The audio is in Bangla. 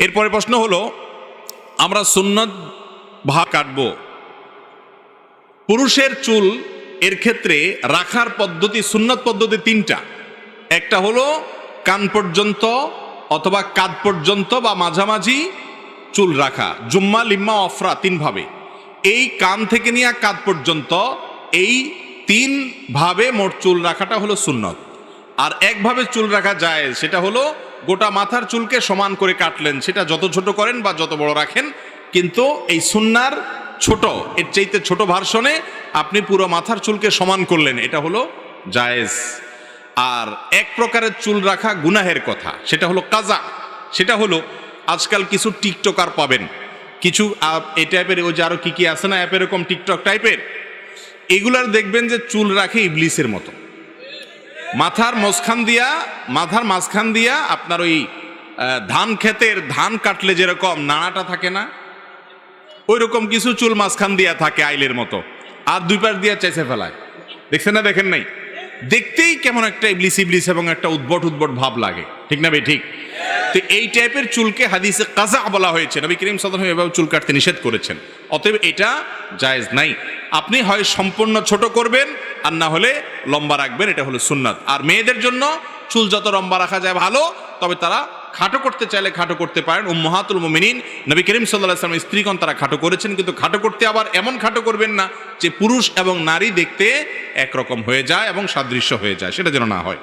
এরপরে প্রশ্ন হলো, আমরা সুন্নত ভা কাটবো। পুরুষের চুল এর ক্ষেত্রে রাখার পদ্ধতি, সুন্নত পদ্ধতি তিনটা। একটা হলো কান পর্যন্ত অথবা কাঁধ পর্যন্ত বা মাঝামাঝি চুল রাখা, জুম্মা, লিম্মা, অফরা তিনভাবে। এই কান থেকে নিয়ে কাঁধ পর্যন্ত এই তিন ভাবে মোট চুল রাখাটা হলো সুন্নত। আর একভাবে চুল রাখা যায়, সেটা হলো গোটা মাথার চুলকে সমান করে কাটলেন। সেটা যত ছোট করেন বা যত বড় রাখেন, কিন্তু এই সুন্নার ছোট, এর চাইতে ছোট ভার্সনে আপনি পুরো মাথার চুলকে সমান করলেন। এটা হলো জায়েজ। আর এক প্রকারের চুল রাখা গুনাহের কথা, সেটা হলো কাজা। সেটা হলো আজকাল কিছু টিকটকার পাবেন। কিছু এই টাইপের ওই যে আরও কি কি আছে না, অ্যাপ এরকম টিকটক টাইপের এগুলার দেখবেন যে চুল রাখে ইবলিসের মতো। মাথার মাঝখান দিয়া, মাথার মাঝখান দিয়া আপনার ওই ধান ক্ষেতের ধান কাটলে যেরকম নাড়াটা থাকে না ওই রকম কিছু চুল মাঝখান দিয়া থাকে আইলের মতো। আর দুই পাশ দিয়া চেঁচে ফেলায়। দেখছেন না, দেখেন নাই? দেখতেই কেমন একটা ইবলিস ইবলিস এবং একটা উদ্ভট উদ্ভট ভাব লাগে। ঠিক না ভাই? ঠিক? তো এই টাইপের চুলকে হাদিসে কাজা বলা হয়েছে। নবী করিম সাধারণ এভাবে চুল কাটতে নিষেধ করেছেন। অতএব এটা জায়েজ নাই। আপনি হয় সম্পূর্ণ ছোট করবেন আর না হলে লম্বা রাখবেন, এটা হলো সুন্নাত। আর মেয়েদের জন্য চুল যত লম্বা রাখা যায় ভালো, তবে তারা খাটো করতে চাইলে খাটো করতে পারেন। উম্মাহাতুল মুমিনিন, নবী করিম সাল্লাহ আসলামের স্ত্রীগণ তারা খাটো করেছেন, কিন্তু খাটো করতে আবার এমন খাটো করবেন না যে পুরুষ এবং নারী দেখতে একরকম হয়ে যায় এবং সাদৃশ্য হয়ে যায়, সেটা যেন না হয়।